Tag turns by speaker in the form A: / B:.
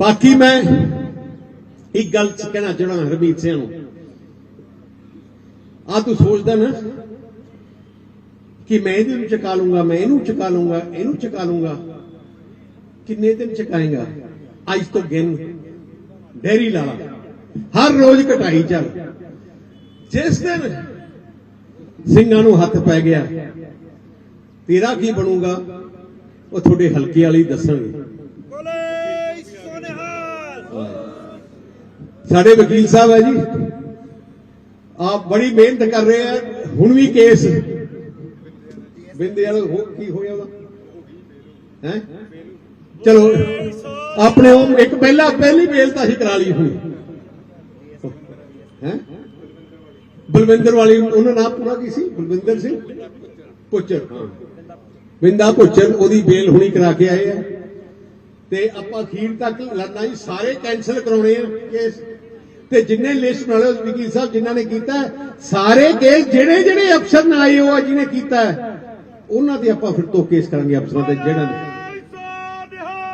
A: ਬਾਕੀ ਮੈਂ ਇੱਕ ਗੱਲ ਕਹਿਣਾ ਚਾਹਣਾ ਹਰਮੀਤ ਸਿੰਘ ਨੂੰ। ਆ ਤੂੰ ਸੋਚਦਾ ਨਾ ਕਿ ਮੈਂ ਇਹਦੇ ਨੂੰ ਚਕਾ ਲੂੰਗਾ ਮੈਂ ਇਹਨੂੰ ਚਕਾ ਲੂੰਗਾ ਇਹਨੂੰ ਚਕਾ ਲੂੰਗਾ ਕਿੰਨੇ ਦਿਨ ਚਕਾਏਗਾ? ਅੱਜ ਤੋਂ ਗਿਣ, ਡੇਰੀ ਲਾ ਹਰ ਰੋਜ਼ ਕਟਾਈ ਚੱਲ। ਜਿਸ ਦਿਨ ਸਿੰਘਾਂ ਨੂੰ ਹੱਥ ਪੈ ਗਿਆ, ਤੇਰਾ ਕੀ ਬਣੂਗਾ? ਉਹ ਤੁਹਾਡੇ ਹਲਕੇ ਵਾਲੇ ਦੱਸਣਗੇ। ਸਾਡੇ ਵਕੀਲ ਸਾਹਿਬ ਹੈ ਜੀ। ਆਪ ਬੜੀ ਮਿਹਨਤ ਕਰ ਰਹੇ ਆ। ਹੁਣ ਵੀ ਕੇਸ ਬਿੰਦੇ ਵਾਲਾ ਕੀ ਹੋਇਆ ਉਹਦਾ ਹੈ? ਚਲੋ, ਆਪਣੇ ਉਹ ਇੱਕ ਪਹਿਲਾ, ਪਹਿਲੀ ਬੇਲ ਤਾਂ ਅਸੀਂ ਕਰਾ ਲਈ ਹੋਣੀ। ਹੈ? ਬਲਵਿੰਦਰ ਵਾਲੀ ਉਹਨਾਂ ਨਾਮ ਪੂਰਾ ਕੀ ਸੀ? ਬਲਵਿੰਦਰ ਸਿੰਘ ਪੁੱਚਰ। ਹਾਂ। ਬਿੰਦਾ ਪੁੱਚਰ, ਉਹਦੀ ਬੇਲ ਹੁਣੀ ਕਰਾ ਕੇ ਆਏ ਆ। ਤੇ ਆਪਾਂ ਅਖੀਰ ਤੱਕ ਲੜਨਾ ਜੀ ਸਾਰੇ ਕੈਨਸਲ ਕਰਾਉਣੇ ਆ ਕੇਸ ਤੇ ਜਿੰਨੇ ਲਿਸਟ ਨਾਲੇ ਵਕੀਲ ਸਾਹਿਬ, ਜਿਨ੍ਹਾਂ ਨੇ ਕੀਤਾ, ਸਾਰੇ ਕੇਸ ਜਿਹੜੇ ਜਿਹੜੇ ਅਫਸਰ ਨਾਲ ਆਏ, ਉਹ ਜਿਹਨੇ ਕੀਤਾ ਉਹਨਾਂ ਤੇ ਆਪਾਂ ਫਿਰ ਤੋਂ ਕੇਸ ਕਰਾਂਗੇ ਅਫਸਰਾਂ ਤੇ ਜਿਹੜਾ